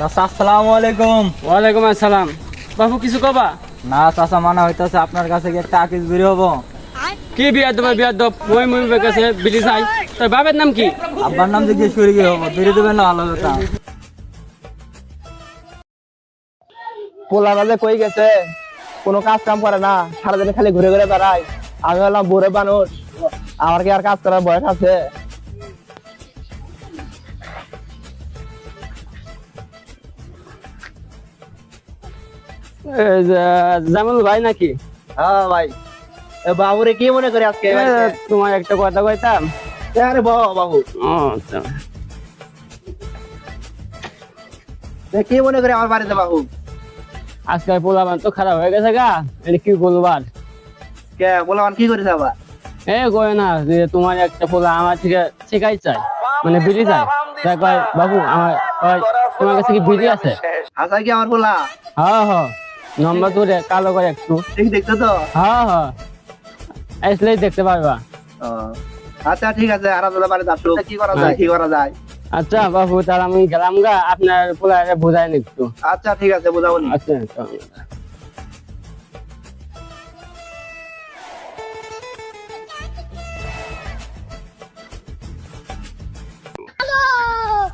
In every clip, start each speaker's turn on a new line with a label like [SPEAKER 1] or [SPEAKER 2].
[SPEAKER 1] চাচা আসসালামু আলাইকুম।
[SPEAKER 2] ওয়ালাইকুম আসসালাম। বাবু কিছু কবা?
[SPEAKER 1] না চাচা মানা হইতাছে আপনার কাছে কি একটা আকিস বেরি হব।
[SPEAKER 2] কি বিয়া দেবা বিয়া দব? মই মই কাছে বিলি চাই। তোর বাবার নাম কি?
[SPEAKER 1] আব্বার নাম জিজ্ঞেস করে কি হব বেরি দেবেন না ভালো কথা
[SPEAKER 3] পোলা বাজে কই গেছে কোনো কাজ কাম করে না সারাদিন খালি ঘুরে ঘুরে বেড়ায়। আমি হলাম বুড়ে মানুষ। আমার কি আর কাজ করার বয়স আছে?
[SPEAKER 2] জামাল ভাই নাকি?
[SPEAKER 3] হ্যাঁ ভাই। বাবুরে কি মনে করে আজকে
[SPEAKER 2] তোমার একটা কথা কইতাম?
[SPEAKER 3] আরে বাবা বাবু।
[SPEAKER 2] আচ্ছা।
[SPEAKER 3] কি মনে করে আমার বাড়িতে বাবু?
[SPEAKER 2] আজকাল পোলাবান তো খারাপ হয়ে গেছে গা এটা কি বলব আর
[SPEAKER 3] কে বললাম কি করেছে আবার?
[SPEAKER 2] এ কয় না যে তোমার একটা পোলা আমার থেকে শেখাই চাই মানে বিড়ি চাই তাই কয় বাবু আমার তোমার কাছে কি বিড়ি আছে?
[SPEAKER 3] হাসা কি আমার বলা
[SPEAKER 2] হ্যাঁ হ্যাঁ। নম্বর তুলে কালো করে একটু।
[SPEAKER 3] দেখতে তো?
[SPEAKER 2] হ্যাঁ হ্যাঁ। আসলেই দেখতে পারবা।
[SPEAKER 3] আচ্ছা ঠিক আছে আর আপনাদের বাড়িতে আসো। কি করা যায়? কি করা যায়?
[SPEAKER 2] আচ্ছা বাবু তাহলে আমি গেলাম গা। আপনার পোলারে বোঝাই একটু
[SPEAKER 3] আচ্ছা ঠিক আছে বুঝাবো নি।
[SPEAKER 2] আচ্ছা।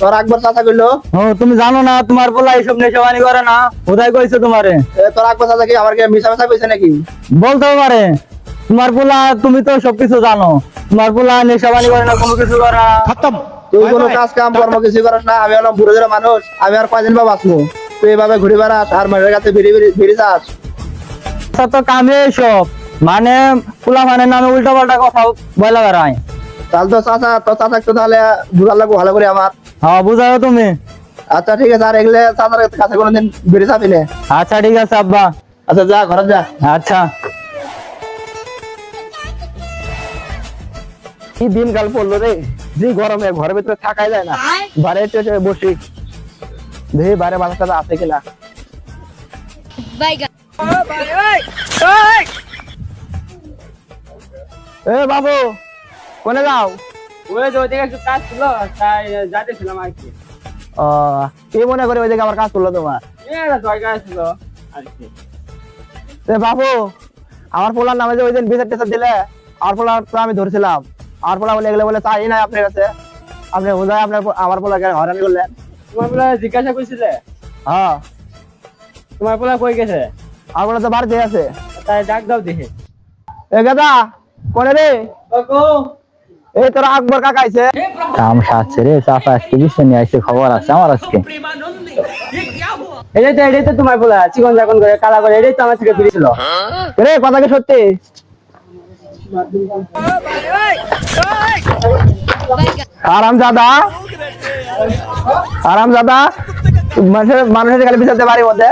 [SPEAKER 3] তোর আকবর চাচা কইলো?
[SPEAKER 1] ও তুমি জানো না তোমার পোলা এইসব নেশাবানি করে না? কোথায় কইছে তোমারে?
[SPEAKER 3] তোর আকবর চাচা কি আমার মিশা মিশা কইছে নাকি?
[SPEAKER 1] বলতে পারে। তোমার পোলা তুমি তো সবকিছু জানো। তোমার পোলা নেশাবানি করে না কোনো কিছু করে না।
[SPEAKER 3] তুই কোনো কাজ কাম কর্ম কিছু করিস না। আমি হলাম বুড়ো মানুষ। আমি আর কয়দিন বা বাঁচবো? তুই এভাবে ঘুরে বেড়াস আর মানুষের কাছে ভিড়ি ভিড়ি যাস?
[SPEAKER 1] তো কামে সব মানে পোলা মানে নামে উল্টা পাল্টা কথা বলা বেড়ায়
[SPEAKER 3] তাহলে তো চাচা তোর চাচা তো তাহলে বুঝার লাগবো ভালো করে আমার।
[SPEAKER 1] হ্যাঁ বুঝাও তুমি।
[SPEAKER 3] আচ্ছা ঠিক আছে আর এগুলো চাচার কাছে কোনোদিন ভিড়ি যাবি না।
[SPEAKER 1] আচ্ছা ঠিক আছে আব্বা।
[SPEAKER 3] আচ্ছা যা ঘরে যা।
[SPEAKER 1] আচ্ছা।
[SPEAKER 3] কি দিনকাল পড়ল রে? যে গরমে ঘরের ভিতরে থাকাই যায় না। বাইরে একটু একটু বসি। দেখি বাইরে টাথা আছে কিনা? এ বাবু। কোনে যাও?
[SPEAKER 2] ওই যে ওইদিকে একটু কাজ ছিল তাই যাইতেছিলাম আর কি।
[SPEAKER 3] ও কি মনে করে ওই জায়গায় আমার কাজ করল তোমার?
[SPEAKER 2] দরকার ছিল আর কি।
[SPEAKER 3] বাবু আমার পোলার নামে যে ওই দিন বিচার টেচার দিলে আমার পোলার তো আমি ধরছিলাম। আমার পোলা বলে এগুলো বলে চাই না আপনার কাছে। আপনি বোঝায় আপনার আমার পোলাকে হয়রানি করলেন।
[SPEAKER 2] তোমার পোলা জিজ্ঞাসা করছিলে?
[SPEAKER 3] হ্যাঁ।
[SPEAKER 2] তোমার পোলা কই গেছে?
[SPEAKER 3] আমার পোলা তো বাড়িতে আছে।
[SPEAKER 2] তাই ডাক দাও দেখে।
[SPEAKER 3] এ গাদা কোনে রে? এই তোর আকবর কাকা আইছে?
[SPEAKER 1] কাম রে চাপা আজকে বিশ্ব নিয়ে আসছে খবর আছে আমার আজকে।
[SPEAKER 2] এটাই তো এটাই তো তোমার পোলা চিকন চাকন করে কালা করে এটাই তো আমার থেকে ফিরেছিল।
[SPEAKER 3] রে কথা কি সত্যি? আরাম দাদা আরাম দাদা মানুষের মানুষের খালি বিচারতে পারি মধ্যে।